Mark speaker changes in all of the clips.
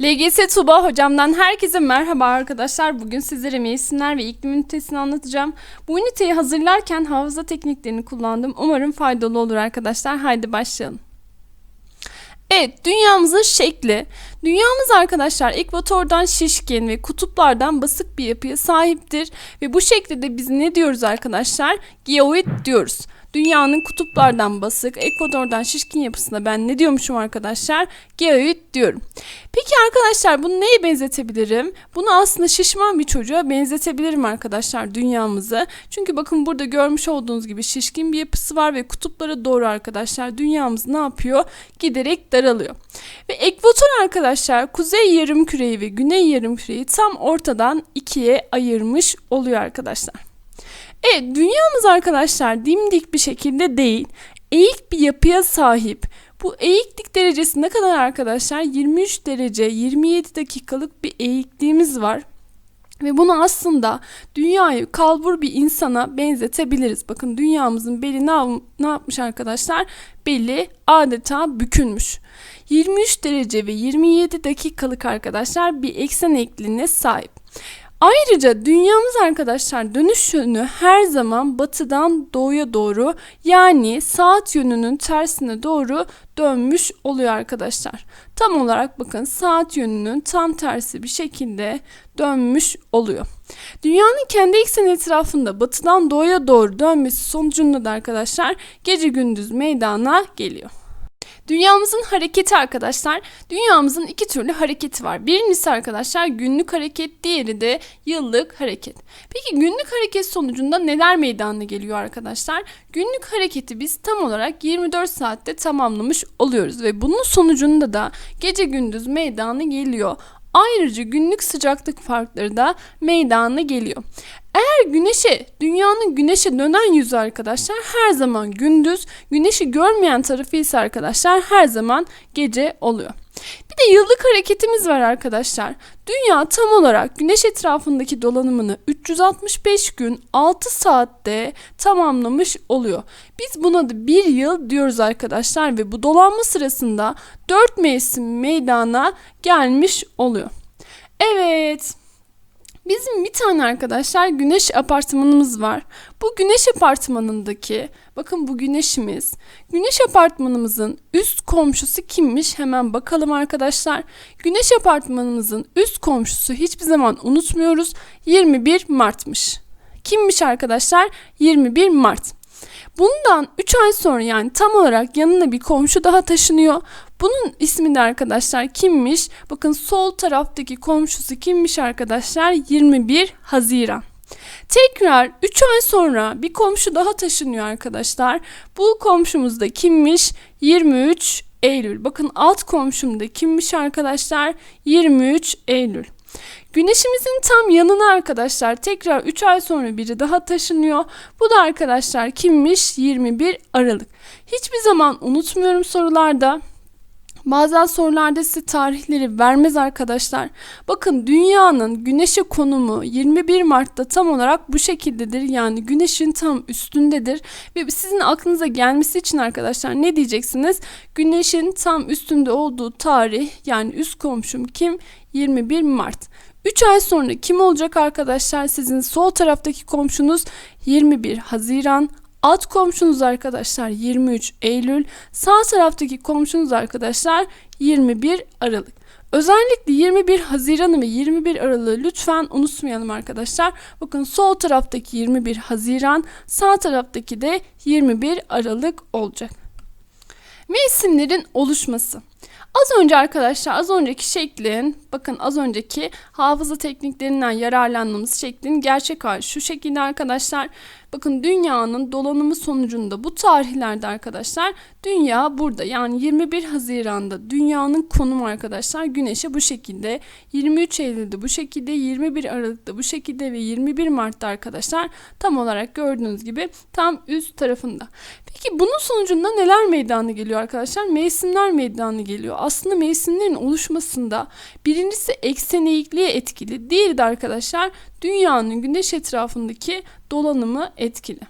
Speaker 1: LGS Tuba hocamdan herkese merhaba arkadaşlar. Bugün sizlere mevsimler ve iklim ünitesini anlatacağım. Bu üniteyi hazırlarken hafıza tekniklerini kullandım. Umarım faydalı olur arkadaşlar. Haydi başlayalım. Evet, dünyamızın şekli. Dünyamız arkadaşlar ekvatordan şişkin ve kutuplardan basık bir yapıya sahiptir. Ve bu şekilde biz ne diyoruz arkadaşlar? Geoid diyoruz. Dünyanın kutuplardan basık, ekvatordan şişkin yapısına ben ne diyormuşum arkadaşlar? Geoid diyorum. Peki arkadaşlar bunu neye benzetebilirim? Bunu aslında şişman bir çocuğa benzetebilirim arkadaşlar dünyamızı. Çünkü bakın burada görmüş olduğunuz gibi şişkin bir yapısı var ve kutuplara doğru arkadaşlar dünyamız ne yapıyor? Giderek daralıyor. Ve ekvator arkadaşlar kuzey yarım küreyi ve güney yarım küreyi tam ortadan ikiye ayırmış oluyor arkadaşlar. Evet dünyamız arkadaşlar dimdik bir şekilde değil. Eğik bir yapıya sahip. Bu eğiklik derecesi ne kadar arkadaşlar? 23 derece 27 dakikalık bir eğikliğimiz var. Ve bunu aslında dünyayı kalbur bir insana benzetebiliriz. Bakın dünyamızın beli ne, ne yapmış arkadaşlar? Beli adeta bükülmüş. 23 derece ve 27 dakikalık arkadaşlar bir eksen eğikliğine sahip. Ayrıca dünyamız arkadaşlar dönüş yönü her zaman batıdan doğuya doğru yani saat yönünün tersine doğru dönmüş oluyor arkadaşlar. Tam olarak bakın saat yönünün tam tersi bir şekilde dönmüş oluyor. Dünyanın kendi ekseni etrafında batıdan doğuya doğru dönmesi sonucunda da arkadaşlar gece gündüz meydana geliyor. Dünyamızın hareketi arkadaşlar. Dünyamızın iki türlü hareketi var. Birincisi arkadaşlar günlük hareket, diğeri de yıllık hareket. Peki günlük hareket sonucunda neler meydana geliyor arkadaşlar? Günlük hareketi biz tam olarak 24 saatte tamamlamış oluyoruz ve bunun sonucunda da gece gündüz meydana geliyor. Ayrıca günlük sıcaklık farkları da meydana geliyor. Eğer güneşe, dünyanın güneşe dönen yüzü arkadaşlar her zaman gündüz, güneşi görmeyen tarafı ise arkadaşlar her zaman gece oluyor. Bir de yıllık hareketimiz var arkadaşlar. Dünya tam olarak güneş etrafındaki dolanımını 365 gün 6 saatte tamamlamış oluyor. Biz buna da bir yıl diyoruz arkadaşlar ve bu dolanma sırasında 4 mevsim meydana gelmiş oluyor. Evet. Bizim bir tane arkadaşlar güneş apartmanımız var. Bu güneş apartmanındaki bakın bu güneşimiz. Güneş apartmanımızın üst komşusu kimmiş? Hemen bakalım arkadaşlar. Güneş apartmanımızın üst komşusu hiçbir zaman unutmuyoruz. 21 Mart'mış. Kimmiş arkadaşlar? 21 Mart. Bundan 3 ay sonra yani tam olarak yanına bir komşu daha taşınıyor. Bunun ismi de arkadaşlar kimmiş? Bakın sol taraftaki komşusu kimmiş arkadaşlar? 21 Haziran. Tekrar 3 ay sonra bir komşu daha taşınıyor arkadaşlar. Bu komşumuz da kimmiş? 23 Eylül. Bakın alt komşum da kimmiş arkadaşlar? 23 Eylül. Güneşimizin tam yanına arkadaşlar tekrar 3 ay sonra biri daha taşınıyor. Bu da arkadaşlar kimmiş? 21 Aralık. Hiçbir zaman unutmuyorum sorularda. Bazen sorularda size tarihleri vermez arkadaşlar. Bakın dünyanın güneşe konumu 21 Mart'ta tam olarak bu şekildedir. Yani güneşin tam üstündedir. Ve sizin aklınıza gelmesi için arkadaşlar ne diyeceksiniz? Güneşin tam üstünde olduğu tarih yani üst komşum kim? 21 Mart. 3 ay sonra kim olacak arkadaşlar? Sizin sol taraftaki komşunuz 21 Haziran. Alt komşunuz arkadaşlar 23 Eylül. Sağ taraftaki komşunuz arkadaşlar 21 Aralık. Özellikle 21 Haziran'ı ve 21 Aralık'ı lütfen unutmayalım arkadaşlar. Bakın sol taraftaki 21 Haziran, sağ taraftaki de 21 Aralık olacak. Mevsimlerin oluşması. Az önce arkadaşlar az önceki şeklin bakın az önceki hafıza tekniklerinden yararlandığımız şeklin gerçek hali şu şekilde arkadaşlar. Bakın dünyanın dolanımı sonucunda bu tarihlerde arkadaşlar dünya burada yani 21 Haziran'da dünyanın konumu arkadaşlar güneşe bu şekilde 23 Eylül'de bu şekilde 21 Aralık'ta bu şekilde ve 21 Mart'ta arkadaşlar tam olarak gördüğünüz gibi tam üst tarafında. Peki bunun sonucunda neler meydana geliyor arkadaşlar? Mevsimler meydana geliyor. Aslında mevsimlerin oluşmasında birincisi eksen eğikliğe etkili. Diğeri de arkadaşlar dünyanın güneş etrafındaki dolanımı etkili.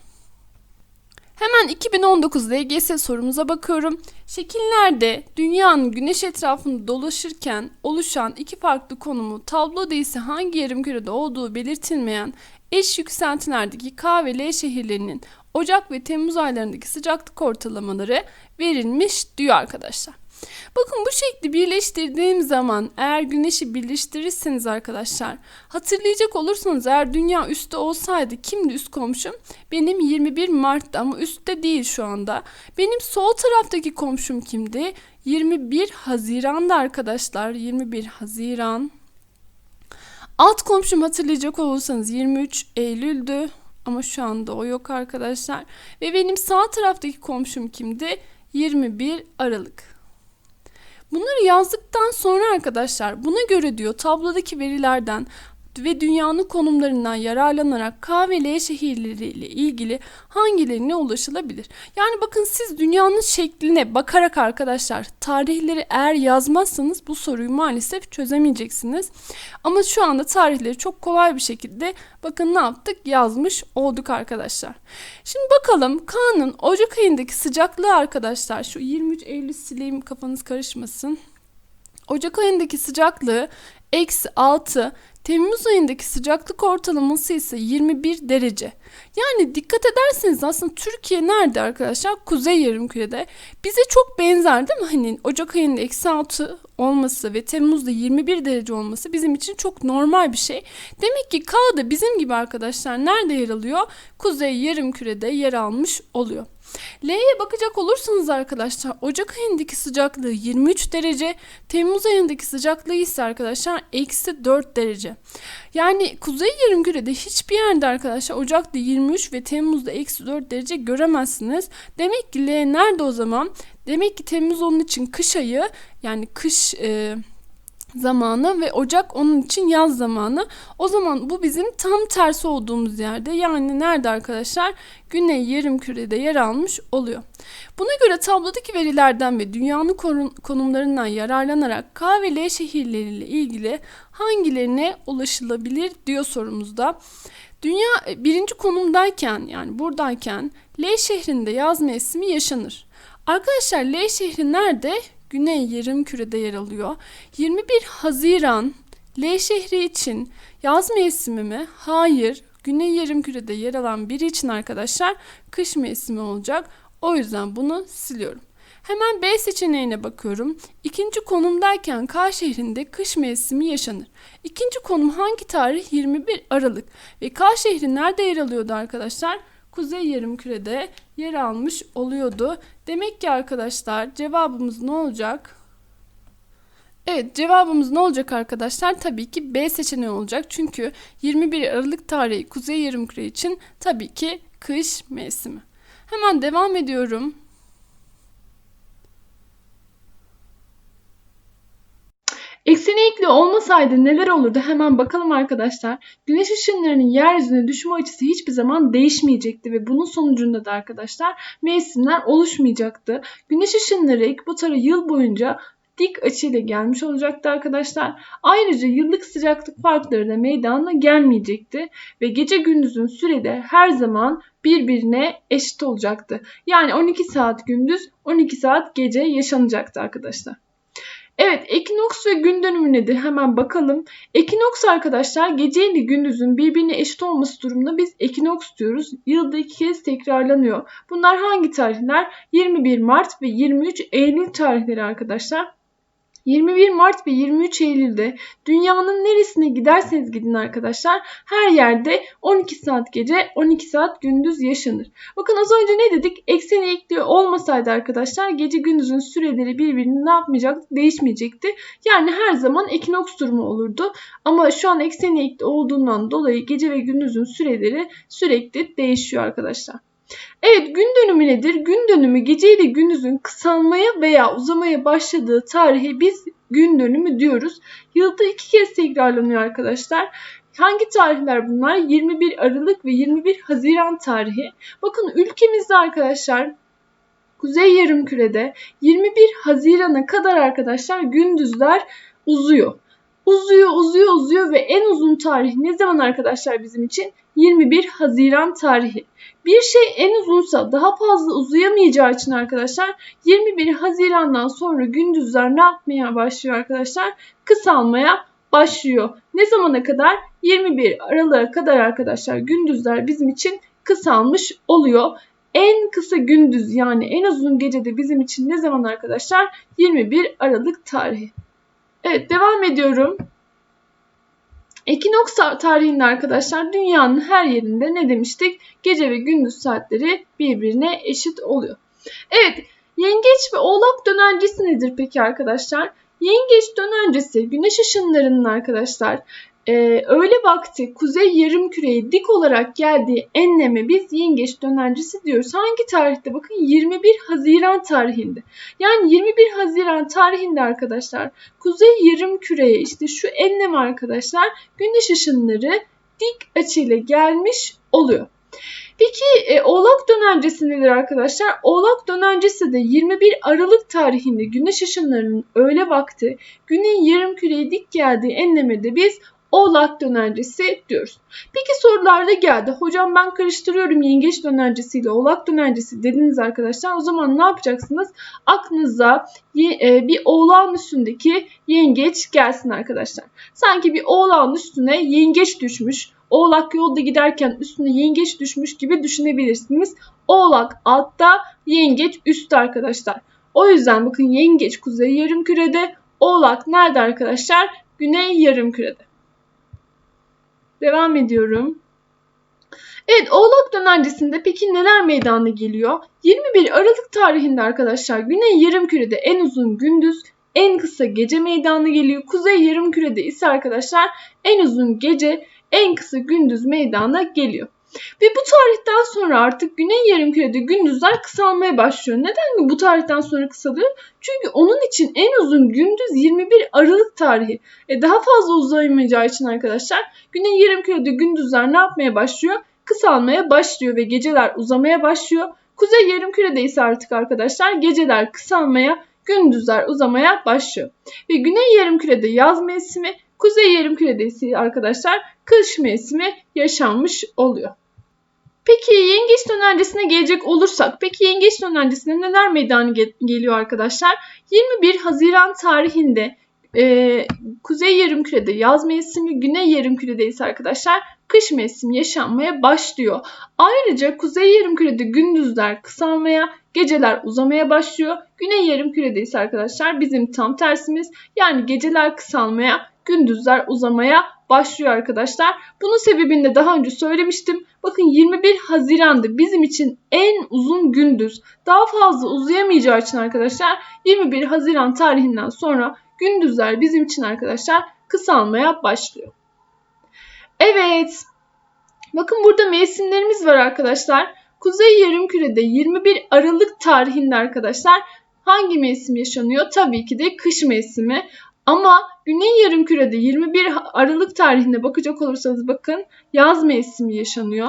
Speaker 1: Hemen 2019 LGS sorumuza bakıyorum. Şekillerde dünyanın güneş etrafında dolaşırken oluşan iki farklı konumu tabloda ise hangi yarımkürede olduğu belirtilmeyen eş yükseltilerdeki K ve L şehirlerinin Ocak ve Temmuz aylarındaki sıcaklık ortalamaları verilmiş diyor arkadaşlar. Bakın bu şekli birleştirdiğim zaman eğer güneşi birleştirirseniz arkadaşlar hatırlayacak olursanız eğer dünya üstte olsaydı kimdi üst komşum? Benim 21 Mart'ta ama üstte değil şu anda. Benim sol taraftaki komşum kimdi? 21 Haziran'da arkadaşlar 21 Haziran. Alt komşum hatırlayacak olursanız 23 Eylül'dü ama şu anda o yok arkadaşlar. Ve benim sağ taraftaki komşum kimdi? 21 Aralık. Bunları yazdıktan sonra arkadaşlar buna göre diyor tablodaki verilerden ve dünyanın konumlarından yararlanarak K şehirleriyle ilgili hangilerine ulaşılabilir? Yani bakın siz dünyanın şekline bakarak arkadaşlar tarihleri eğer yazmazsanız bu soruyu maalesef çözemeyeceksiniz. Ama şu anda tarihleri çok kolay bir şekilde bakın ne yaptık yazmış olduk arkadaşlar. Şimdi bakalım K'nın Ocak ayındaki sıcaklığı arkadaşlar şu 23 Eylül sileyim kafanız karışmasın. Ocak ayındaki sıcaklığı eksi 6 Temmuz ayındaki sıcaklık ortalaması ise 21 derece. Yani dikkat ederseniz aslında Türkiye nerede arkadaşlar? Kuzey yarımkürede. Bize çok benzer değil mi? Hani Ocak ayında eksi 6 olması ve Temmuz'da 21 derece olması bizim için çok normal bir şey. Demek ki K bizim gibi arkadaşlar nerede yer alıyor? Kuzey yarımkürede yer almış oluyor. L'ye bakacak olursanız arkadaşlar Ocak ayındaki sıcaklığı 23 derece, Temmuz ayındaki sıcaklığı ise arkadaşlar eksi 4 derece. Yani kuzey yarımkürede hiçbir yerde arkadaşlar Ocak'ta 23 ve Temmuz'da eksi 4 derece göremezsiniz. Demek ki L nerede o zaman? Demek ki Temmuz onun için kış ayı yani kış... E, zamanı ve Ocak onun için yaz zamanı. O zaman bu bizim tam tersi olduğumuz yerde. Yani nerede arkadaşlar? Güney yarım kürede yer almış oluyor. Buna göre tablodaki verilerden ve dünyanın konumlarından yararlanarak K ve L şehirleriyle ilgili hangilerine ulaşılabilir diyor sorumuzda. Dünya e, birinci konumdayken yani buradayken L şehrinde yaz mevsimi yaşanır. Arkadaşlar L şehri nerede? Güney yarım kürede yer alıyor. 21 Haziran L şehri için yaz mevsimi mi? Hayır. Güney yarım kürede yer alan biri için arkadaşlar kış mevsimi olacak. O yüzden bunu siliyorum. Hemen B seçeneğine bakıyorum. İkinci konumdayken K şehrinde kış mevsimi yaşanır. İkinci konum hangi tarih? 21 Aralık. Ve K şehri nerede yer alıyordu arkadaşlar? Kuzey yarımkürede yer almış oluyordu. Demek ki arkadaşlar cevabımız ne olacak? Evet cevabımız ne olacak arkadaşlar? Tabii ki B seçeneği olacak. Çünkü 21 Aralık tarihi Kuzey Yarımküre için tabii ki kış mevsimi. Hemen devam ediyorum.
Speaker 2: Ekseni eğikli olmasaydı neler olurdu hemen bakalım arkadaşlar. Güneş ışınlarının yeryüzüne düşme açısı hiçbir zaman değişmeyecekti ve bunun sonucunda da arkadaşlar mevsimler oluşmayacaktı. Güneş ışınları ekvatora yıl boyunca dik açıyla gelmiş olacaktı arkadaşlar. Ayrıca yıllık sıcaklık farkları da meydana gelmeyecekti ve gece gündüzün sürede her zaman birbirine eşit olacaktı. Yani 12 saat gündüz, 12 saat gece yaşanacaktı arkadaşlar. Evet ekinoks ve gün dönümü nedir? Hemen bakalım. Ekinoks arkadaşlar gece gündüzün birbirine eşit olması durumunda biz ekinoks diyoruz. Yılda iki kez tekrarlanıyor. Bunlar hangi tarihler? 21 Mart ve 23 Eylül tarihleri arkadaşlar. 21 Mart ve 23 Eylül'de dünyanın neresine giderseniz gidin arkadaşlar her yerde 12 saat gece 12 saat gündüz yaşanır. Bakın az önce ne dedik? Eksen eğikliği olmasaydı arkadaşlar gece gündüzün süreleri birbirini ne yapmayacaktı? Değişmeyecekti. Yani her zaman ekinoks durumu olurdu. Ama şu an eksen eğikli olduğundan dolayı gece ve gündüzün süreleri sürekli değişiyor arkadaşlar. Evet gün dönümü nedir? Gün dönümü gece ile gündüzün kısalmaya veya uzamaya başladığı tarihe biz gün dönümü diyoruz. Yılda iki kez tekrarlanıyor arkadaşlar. Hangi tarihler bunlar? 21 Aralık ve 21 Haziran tarihi. Bakın ülkemizde arkadaşlar Kuzey Yarımküre'de 21 Haziran'a kadar arkadaşlar gündüzler uzuyor. uzuyor uzuyor uzuyor ve en uzun tarih ne zaman arkadaşlar bizim için? 21 Haziran tarihi. Bir şey en uzunsa daha fazla uzayamayacağı için arkadaşlar 21 Haziran'dan sonra gündüzler ne yapmaya başlıyor arkadaşlar? Kısalmaya başlıyor. Ne zamana kadar? 21 Aralık'a kadar arkadaşlar gündüzler bizim için kısalmış oluyor. En kısa gündüz yani en uzun gece de bizim için ne zaman arkadaşlar? 21 Aralık tarihi. Evet devam ediyorum. Ekinoks tarihinde arkadaşlar dünyanın her yerinde ne demiştik? Gece ve gündüz saatleri birbirine eşit oluyor. Evet yengeç ve oğlak dönencesi nedir peki arkadaşlar? Yengeç dönencesi güneş ışınlarının arkadaşlar e, öğle vakti kuzey yarım küreye dik olarak geldiği enleme biz yengeç dönencesi diyoruz. Hangi tarihte? Bakın 21 Haziran tarihinde. Yani 21 Haziran tarihinde arkadaşlar kuzey yarım küreye işte şu enlem arkadaşlar güneş ışınları dik açıyla gelmiş oluyor. Peki e, Oğlak dönencesi nedir arkadaşlar? Oğlak dönencesi de 21 Aralık tarihinde güneş ışınlarının öğle vakti günün yarım küreye dik geldiği enlemede biz Oğlak dönencesi diyoruz. Peki sorularda geldi. Hocam ben karıştırıyorum yengeç dönencesiyle oğlak dönencesi dediniz arkadaşlar. O zaman ne yapacaksınız? Aklınıza e, bir oğlağın üstündeki yengeç gelsin arkadaşlar. Sanki bir oğlağın üstüne yengeç düşmüş. Oğlak yolda giderken üstüne yengeç düşmüş gibi düşünebilirsiniz. Oğlak altta, yengeç üstte arkadaşlar. O yüzden bakın yengeç kuzey yarım kürede, oğlak nerede arkadaşlar? Güney yarım kürede. Devam ediyorum. Evet Oğlak dönencesinde peki neler meydana geliyor? 21 Aralık tarihinde arkadaşlar Güney Yarımküre'de en uzun gündüz, en kısa gece meydana geliyor. Kuzey Yarımküre'de ise arkadaşlar en uzun gece, en kısa gündüz meydana geliyor. Ve bu tarihten sonra artık Güney Yarımküre'de gündüzler kısalmaya başlıyor. Neden bu tarihten sonra kısalıyor? Çünkü onun için en uzun gündüz 21 Aralık tarihi. E daha fazla uzayamayacağı için arkadaşlar Güney Yarımküre'de gündüzler ne yapmaya başlıyor? Kısalmaya başlıyor ve geceler uzamaya başlıyor. Kuzey Yarımküre'de ise artık arkadaşlar geceler kısalmaya, gündüzler uzamaya başlıyor. Ve Güney Yarımküre'de yaz mevsimi, Kuzey Yarımküre'de arkadaşlar kış mevsimi yaşanmış oluyor. Peki yengeç dönencesine gelecek olursak, peki yengeç dönencesine neler meydana gel- geliyor arkadaşlar? 21 Haziran tarihinde e, Kuzey Yarımküre'de yaz mevsimi, Güney Yarımküre'de ise arkadaşlar kış mevsimi yaşanmaya başlıyor. Ayrıca Kuzey Yarımküre'de gündüzler kısalmaya, geceler uzamaya başlıyor. Güney Yarımküre'de ise arkadaşlar bizim tam tersimiz yani geceler kısalmaya, gündüzler uzamaya başlıyor arkadaşlar. Bunun sebebini de daha önce söylemiştim. Bakın 21 Haziran'da bizim için en uzun gündüz. Daha fazla uzayamayacağı için arkadaşlar 21 Haziran tarihinden sonra gündüzler bizim için arkadaşlar kısalmaya başlıyor. Evet. Bakın burada mevsimlerimiz var arkadaşlar. Kuzey Yarımküre'de 21 Aralık tarihinde arkadaşlar hangi mevsim yaşanıyor? Tabii ki de kış mevsimi. Ama Güney Yarımküre'de 21 Aralık tarihinde bakacak olursanız bakın yaz mevsimi yaşanıyor.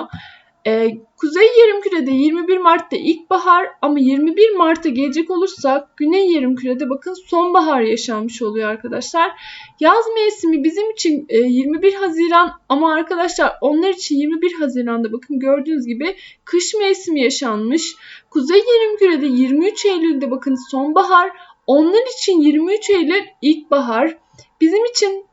Speaker 2: Ee, Kuzey Yarımküre'de 21 Mart'ta ilkbahar ama 21 Mart'a gelecek olursak Güney Yarımküre'de bakın sonbahar yaşanmış oluyor arkadaşlar. Yaz mevsimi bizim için e, 21 Haziran ama arkadaşlar onlar için 21 Haziran'da bakın gördüğünüz gibi kış mevsimi yaşanmış. Kuzey Yarımküre'de 23 Eylül'de bakın sonbahar onlar için 23 Eylül ilkbahar. Bizim için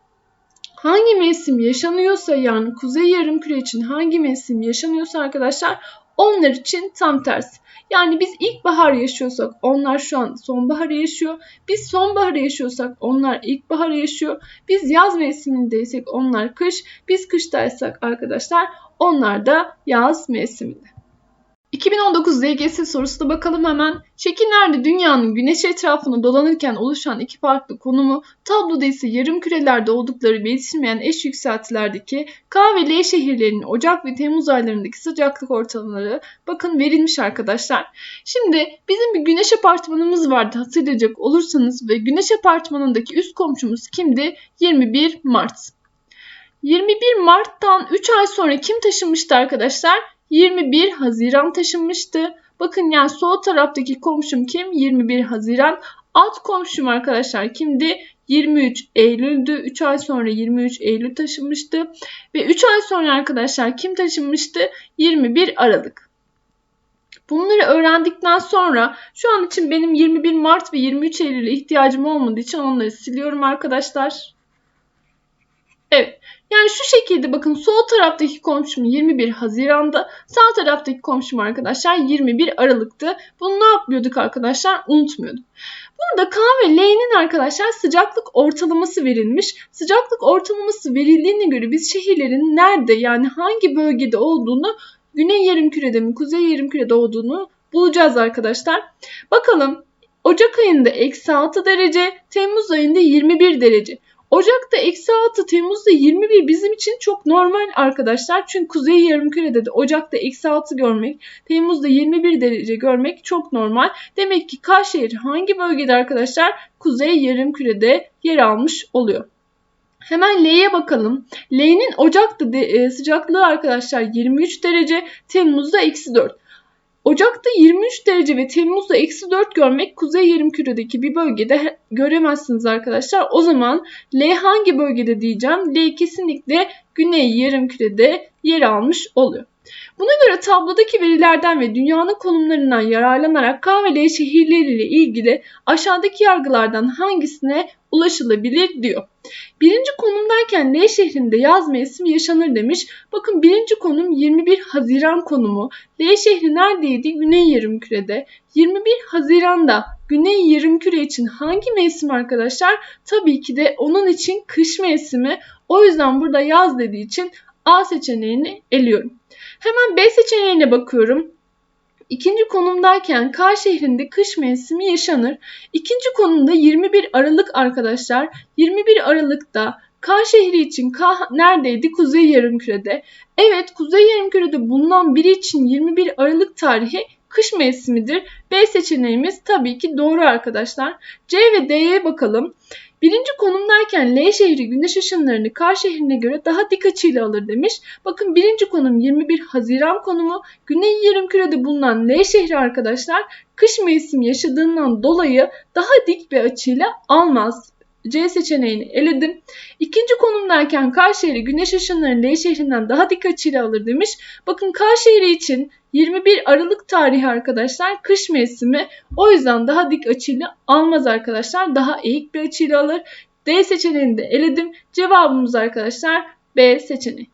Speaker 2: hangi mevsim yaşanıyorsa yani kuzey yarımküre için hangi mevsim yaşanıyorsa arkadaşlar onlar için tam tersi. Yani biz ilkbahar yaşıyorsak onlar şu an sonbahar yaşıyor. Biz sonbahar yaşıyorsak onlar ilkbahar yaşıyor. Biz yaz mevsimindeysek onlar kış. Biz kıştaysak arkadaşlar onlar da yaz mevsiminde. 2019 LGS sorusuna bakalım hemen. Şekillerde dünyanın güneş etrafında dolanırken oluşan iki farklı konumu, tabloda ise yarım kürelerde oldukları belirtilmeyen eş yükseltilerdeki K ve L şehirlerinin Ocak ve Temmuz aylarındaki sıcaklık ortalamaları bakın verilmiş arkadaşlar. Şimdi bizim bir güneş apartmanımız vardı hatırlayacak olursanız ve güneş apartmanındaki üst komşumuz kimdi? 21 Mart. 21 Mart'tan 3 ay sonra kim taşınmıştı arkadaşlar? 21 Haziran taşınmıştı. Bakın yani sol taraftaki komşum kim? 21 Haziran. Alt komşum arkadaşlar kimdi? 23 Eylül'dü. 3 ay sonra 23 Eylül taşınmıştı. Ve 3 ay sonra arkadaşlar kim taşınmıştı? 21 Aralık. Bunları öğrendikten sonra şu an için benim 21 Mart ve 23 Eylül'e ihtiyacım olmadığı için onları siliyorum arkadaşlar. Evet. Yani şu şekilde bakın sol taraftaki komşum 21 Haziran'da, sağ taraftaki komşum arkadaşlar 21 Aralık'tı. Bunu ne yapıyorduk arkadaşlar? Unutmuyorduk. Burada K ve L'nin arkadaşlar sıcaklık ortalaması verilmiş. Sıcaklık ortalaması verildiğine göre biz şehirlerin nerede yani hangi bölgede olduğunu güney yarımkürede mi kuzey yarımkürede olduğunu bulacağız arkadaşlar. Bakalım Ocak ayında eksi 6 derece, Temmuz ayında 21 derece. Ocak'ta eksi 6, Temmuz'da 21 bizim için çok normal arkadaşlar. Çünkü kuzey yarımkürede de Ocak'ta eksi 6 görmek, Temmuz'da 21 derece görmek çok normal. Demek ki Karşıyaka hangi bölgede arkadaşlar? Kuzey yarımkürede yer almış oluyor. Hemen L'ye bakalım. L'nin Ocak'ta de, e, sıcaklığı arkadaşlar 23 derece, Temmuz'da eksi 4. Ocak'ta 23 derece ve Temmuz'da eksi 4 görmek kuzey yarımküredeki bir bölgede göremezsiniz arkadaşlar. O zaman L hangi bölgede diyeceğim? L kesinlikle güney yarımkürede yer almış oluyor. Buna göre tablodaki verilerden ve dünyanın konumlarından yararlanarak K ve L şehirleriyle ilgili aşağıdaki yargılardan hangisine ulaşılabilir diyor. Birinci konumdayken L şehrinde yaz mevsimi yaşanır demiş. Bakın birinci konum 21 Haziran konumu. L şehri neredeydi? Güney yarımkürede. 21 Haziran'da Güney yarımküre için hangi mevsim arkadaşlar? Tabii ki de onun için kış mevsimi. O yüzden burada yaz dediği için A seçeneğini eliyorum. Hemen B seçeneğine bakıyorum. İkinci konumdayken K şehrinde kış mevsimi yaşanır. İkinci konumda 21 Aralık arkadaşlar. 21 Aralık'ta K şehri için K neredeydi? Kuzey yarımkürede. Evet Kuzey yarımkürede bulunan biri için 21 Aralık tarihi kış mevsimidir. B seçeneğimiz tabii ki doğru arkadaşlar. C ve D'ye bakalım. Birinci konumdayken L şehri güneş ışınlarını K şehrine göre daha dik açıyla alır demiş. Bakın birinci konum 21 Haziran konumu. Güney yarımkürede bulunan L şehri arkadaşlar kış mevsimi yaşadığından dolayı daha dik bir açıyla almaz. C seçeneğini eledim. İkinci konumdayken K şehri güneş ışınlarını L şehrinden daha dik açıyla alır demiş. Bakın K şehri için 21 Aralık tarihi arkadaşlar kış mevsimi o yüzden daha dik açıyla almaz arkadaşlar. Daha eğik bir açıyla alır. D seçeneğini de eledim. Cevabımız arkadaşlar B seçeneği.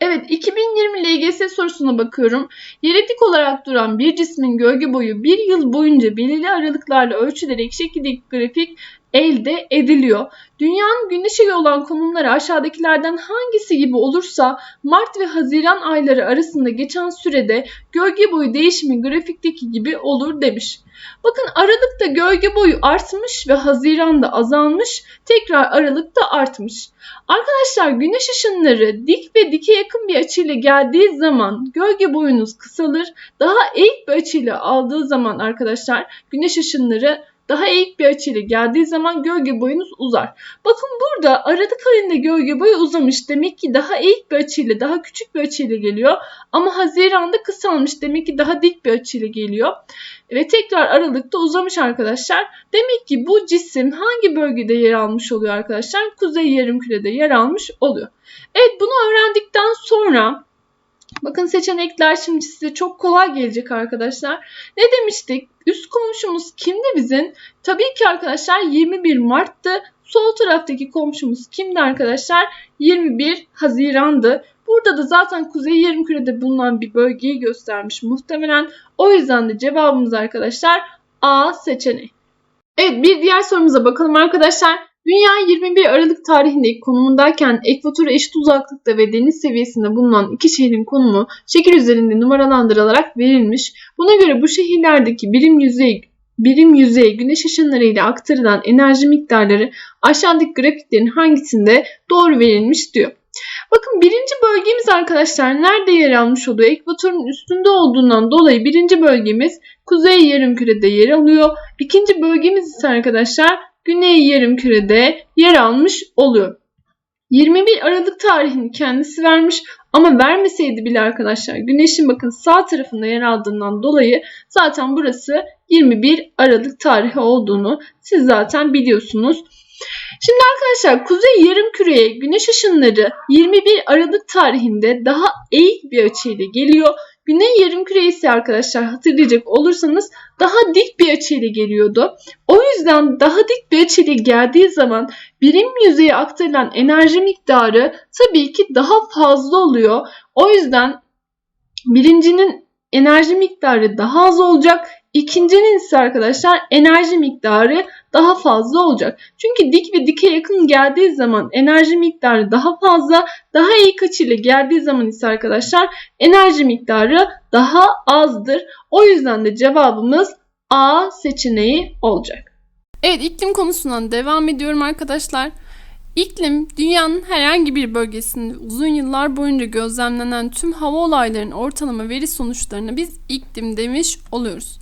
Speaker 2: Evet 2020 LGS sorusuna bakıyorum. Yere dik olarak duran bir cismin gölge boyu bir yıl boyunca belirli aralıklarla ölçülerek şekildeki grafik elde ediliyor. Dünyanın güneşe olan konumları aşağıdakilerden hangisi gibi olursa Mart ve Haziran ayları arasında geçen sürede gölge boyu değişimi grafikteki gibi olur demiş. Bakın Aralık'ta gölge boyu artmış ve Haziran'da azalmış, tekrar Aralık'ta artmış. Arkadaşlar güneş ışınları dik ve dike yakın bir açıyla geldiği zaman gölge boyunuz kısalır. Daha eğik bir açıyla aldığı zaman arkadaşlar güneş ışınları daha eğik bir açıyla geldiği zaman gölge boyunuz uzar. Bakın burada Aralık ayında gölge boyu uzamış. Demek ki daha eğik bir açıyla, daha küçük bir açıyla geliyor. Ama Haziran'da kısalmış. Demek ki daha dik bir açıyla geliyor. Ve tekrar Aralık'ta uzamış arkadaşlar. Demek ki bu cisim hangi bölgede yer almış oluyor arkadaşlar? Kuzey yarımkürede yer almış oluyor. Evet bunu öğrendikten sonra Bakın seçenekler şimdi size çok kolay gelecek arkadaşlar. Ne demiştik? Üst komşumuz kimdi bizim? Tabii ki arkadaşlar 21 Mart'tı. Sol taraftaki komşumuz kimdi arkadaşlar? 21 Haziran'dı. Burada da zaten Kuzey Yarımküre'de bulunan bir bölgeyi göstermiş muhtemelen. O yüzden de cevabımız arkadaşlar A seçeneği. Evet bir diğer sorumuza bakalım arkadaşlar. Dünya 21 Aralık tarihindeki konumundayken ekvatora eşit uzaklıkta ve deniz seviyesinde bulunan iki şehrin konumu şekil üzerinde numaralandırılarak verilmiş. Buna göre bu şehirlerdeki birim yüzey birim yüzeye güneş ışınlarıyla aktarılan enerji miktarları aşağıdaki grafiklerin hangisinde doğru verilmiş diyor. Bakın birinci bölgemiz arkadaşlar nerede yer almış oluyor? Ekvatorun üstünde olduğundan dolayı birinci bölgemiz kuzey yarımkürede yer alıyor. İkinci bölgemiz ise arkadaşlar güney yarımkürede yer almış oluyor. 21 Aralık tarihini kendisi vermiş ama vermeseydi bile arkadaşlar güneşin bakın sağ tarafında yer aldığından dolayı zaten burası 21 Aralık tarihi olduğunu siz zaten biliyorsunuz. Şimdi arkadaşlar kuzey yarım küreye güneş ışınları 21 Aralık tarihinde daha eğik bir açıyla geliyor. Güney yarım küre ise arkadaşlar hatırlayacak olursanız daha dik bir açıyla geliyordu. O yüzden daha dik bir açıyla geldiği zaman birim yüzeye aktarılan enerji miktarı tabii ki daha fazla oluyor. O yüzden birincinin enerji miktarı daha az olacak. İkincinin ise arkadaşlar enerji miktarı daha fazla olacak. Çünkü dik ve dike yakın geldiği zaman enerji miktarı daha fazla, daha iyi açıyla geldiği zaman ise arkadaşlar enerji miktarı daha azdır. O yüzden de cevabımız A seçeneği olacak.
Speaker 1: Evet iklim konusundan devam ediyorum arkadaşlar. İklim dünyanın herhangi bir bölgesinde uzun yıllar boyunca gözlemlenen tüm hava olaylarının ortalama veri sonuçlarına biz iklim demiş oluyoruz.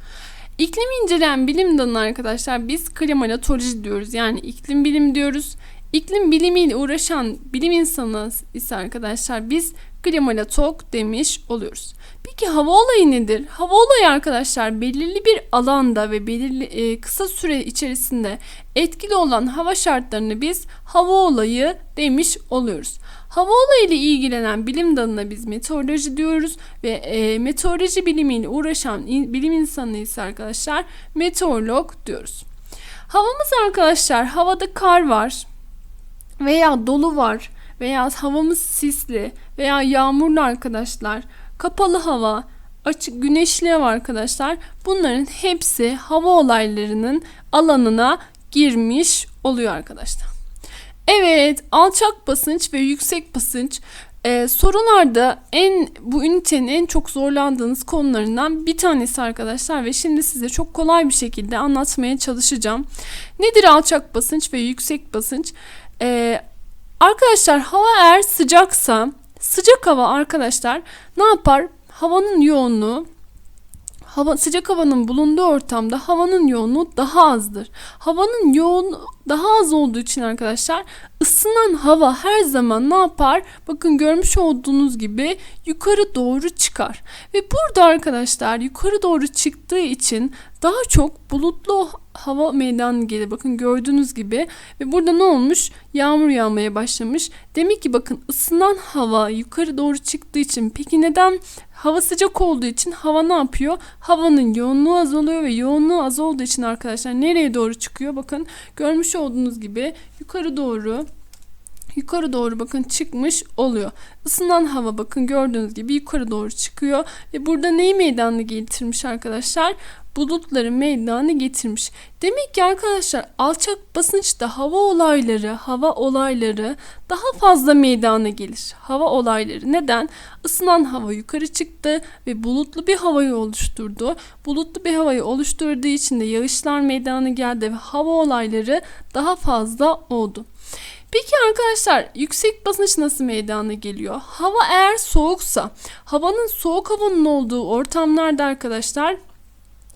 Speaker 1: İklimi inceleyen bilim dalına arkadaşlar biz klimatoloji diyoruz. Yani iklim bilimi diyoruz. İklim bilimiyle uğraşan bilim insanı ise arkadaşlar biz klimatolog demiş oluyoruz. Peki hava olayı nedir? Hava olayı arkadaşlar belirli bir alanda ve belirli e, kısa süre içerisinde etkili olan hava şartlarını biz hava olayı demiş oluyoruz. Hava olayı ile ilgilenen bilim dalına biz meteoroloji diyoruz ve e, meteoroloji bilimiyle uğraşan in- bilim insanı ise arkadaşlar meteorolog diyoruz. Havamız arkadaşlar havada kar var veya dolu var veya havamız sisli veya yağmurlu arkadaşlar kapalı hava açık güneşli hava arkadaşlar bunların hepsi hava olaylarının alanına girmiş oluyor arkadaşlar. Evet, alçak basınç ve yüksek basınç e, sorularda en bu ünitenin en çok zorlandığınız konularından bir tanesi arkadaşlar ve şimdi size çok kolay bir şekilde anlatmaya çalışacağım. Nedir alçak basınç ve yüksek basınç? E, arkadaşlar hava eğer sıcaksa sıcak hava arkadaşlar ne yapar? Havanın yoğunluğu hava sıcak havanın bulunduğu ortamda havanın yoğunluğu daha azdır. Havanın yoğun daha az olduğu için arkadaşlar ısınan hava her zaman ne yapar? Bakın görmüş olduğunuz gibi yukarı doğru çıkar. Ve burada arkadaşlar yukarı doğru çıktığı için daha çok bulutlu hava meydana gelir. Bakın gördüğünüz gibi ve burada ne olmuş? Yağmur yağmaya başlamış. Demek ki bakın ısınan hava yukarı doğru çıktığı için peki neden hava sıcak olduğu için hava ne yapıyor? Havanın yoğunluğu az oluyor ve yoğunluğu az olduğu için arkadaşlar nereye doğru çıkıyor? Bakın görmüş olduğunuz gibi yukarı doğru yukarı doğru bakın çıkmış oluyor. Isınan hava bakın gördüğünüz gibi yukarı doğru çıkıyor ve burada neyi meydana getirmiş arkadaşlar? Bulutları meydana getirmiş. Demek ki arkadaşlar alçak basınçta hava olayları, hava olayları daha fazla meydana gelir. Hava olayları neden? Isınan hava yukarı çıktı ve bulutlu bir havayı oluşturdu. Bulutlu bir havayı oluşturduğu için de yağışlar meydana geldi ve hava olayları daha fazla oldu. Peki arkadaşlar yüksek basınç nasıl meydana geliyor? Hava eğer soğuksa, havanın soğuk havanın olduğu ortamlarda arkadaşlar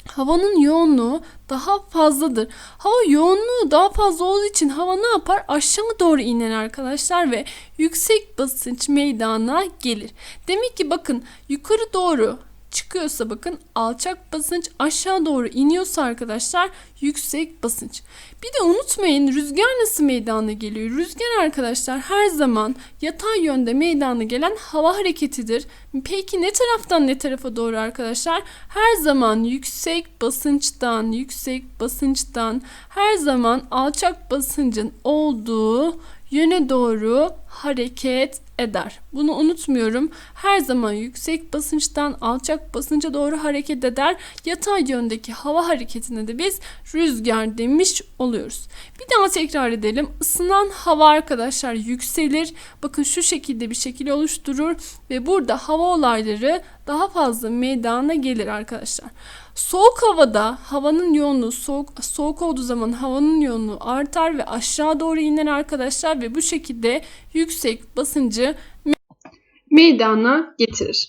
Speaker 1: havanın yoğunluğu daha fazladır. Hava yoğunluğu daha fazla olduğu için hava ne yapar? Aşağı doğru iner arkadaşlar ve yüksek basınç meydana gelir. Demek ki bakın yukarı doğru çıkıyorsa bakın alçak basınç aşağı doğru iniyorsa arkadaşlar yüksek basınç. Bir de unutmayın rüzgar nasıl meydana geliyor? Rüzgar arkadaşlar her zaman yatay yönde meydana gelen hava hareketidir. Peki ne taraftan ne tarafa doğru arkadaşlar? Her zaman yüksek basınçtan, yüksek basınçtan her zaman alçak basıncın olduğu yöne doğru hareket eder. Bunu unutmuyorum. Her zaman yüksek basınçtan alçak basınca doğru hareket eder. Yatay yöndeki hava hareketine de biz rüzgar demiş oluyoruz. Bir daha tekrar edelim. Isınan hava arkadaşlar yükselir. Bakın şu şekilde bir şekil oluşturur ve burada hava olayları daha fazla meydana gelir arkadaşlar. Soğuk havada havanın yoğunluğu soğuk soğuk olduğu zaman havanın yoğunluğu artar ve aşağı doğru iner arkadaşlar ve bu şekilde yüksek basıncı
Speaker 2: Meydana getirir.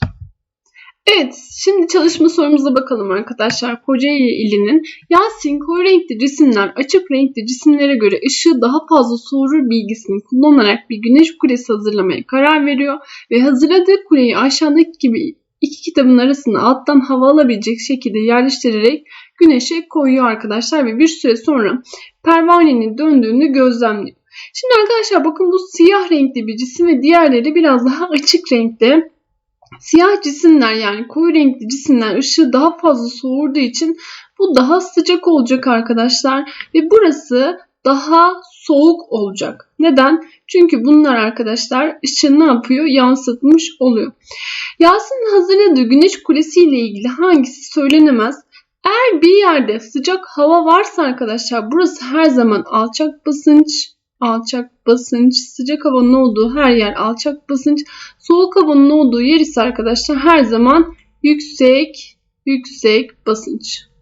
Speaker 2: Evet, şimdi çalışma sorumuza bakalım arkadaşlar. Kocaeli ilinin Yasin koyu renkli cisimler açık renkli cisimlere göre ışığı daha fazla soğurur bilgisini kullanarak bir güneş kulesi hazırlamaya karar veriyor ve hazırladığı kuleyi aşağıdaki gibi iki kitabın arasında alttan hava alabilecek şekilde yerleştirerek güneşe koyuyor arkadaşlar ve bir süre sonra pervanenin döndüğünü gözlemliyor. Şimdi arkadaşlar bakın bu siyah renkli bir cisim ve diğerleri biraz daha açık renkte. Siyah cisimler yani koyu renkli cisimler ışığı daha fazla soğurduğu için bu daha sıcak olacak arkadaşlar ve burası daha soğuk olacak. Neden? Çünkü bunlar arkadaşlar ışığı ne yapıyor? Yansıtmış oluyor. Yasin'in hazırladığı güneş kulesi ile ilgili hangisi söylenemez? Eğer bir yerde sıcak hava varsa arkadaşlar burası her zaman alçak basınç, alçak basınç, sıcak havanın olduğu her yer alçak basınç, soğuk havanın olduğu yer ise arkadaşlar her zaman yüksek, yüksek basınç.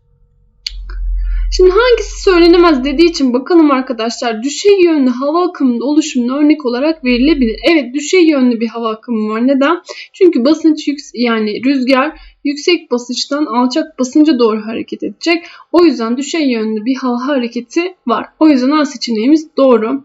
Speaker 2: Şimdi hangisi söylenemez dediği için bakalım arkadaşlar düşey yönlü hava akımının oluşumuna örnek olarak verilebilir. Evet düşey yönlü bir hava akımı var. Neden? Çünkü basınç yani rüzgar yüksek basınçtan alçak basınca doğru hareket edecek. O yüzden düşey yönlü bir hava hareketi var. O yüzden A seçeneğimiz doğru.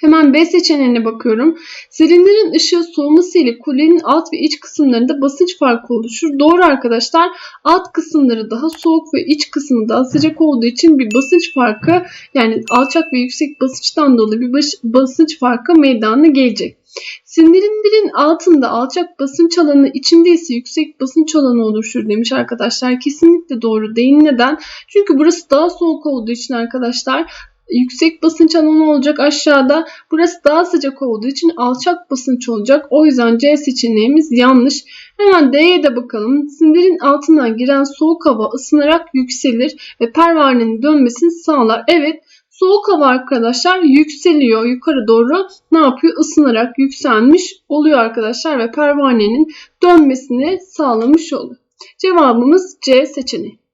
Speaker 2: Hemen B seçeneğine bakıyorum. Silindirin ışığı soğuması ile kulenin alt ve iç kısımlarında basınç farkı oluşur. Doğru arkadaşlar. Alt kısımları daha soğuk ve iç kısmı daha sıcak olduğu için bir basınç farkı yani alçak ve yüksek basınçtan dolayı bir baş- basınç farkı meydana gelecek. Silindirin altında alçak basınç alanı içinde ise yüksek basınç alanı oluşur demiş arkadaşlar. Kesinlikle doğru değil. Neden? Çünkü burası daha soğuk olduğu için arkadaşlar yüksek basınç alanı olacak aşağıda. Burası daha sıcak olduğu için alçak basınç olacak. O yüzden C seçeneğimiz yanlış. Hemen D'ye de bakalım. Sindirin altından giren soğuk hava ısınarak yükselir ve pervanenin dönmesini sağlar. Evet soğuk hava arkadaşlar yükseliyor. Yukarı doğru ne yapıyor? Isınarak yükselmiş oluyor arkadaşlar ve pervanenin dönmesini sağlamış oluyor. Cevabımız C seçeneği.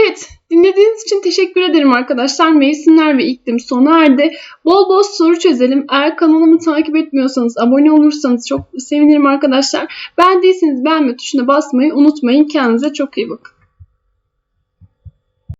Speaker 2: Evet, dinlediğiniz için teşekkür ederim arkadaşlar. Mevsimler ve iklim sona erdi. Bol bol soru çözelim. Eğer kanalımı takip etmiyorsanız, abone olursanız çok sevinirim arkadaşlar. Beğendiyseniz beğenme tuşuna basmayı unutmayın. Kendinize çok iyi bakın.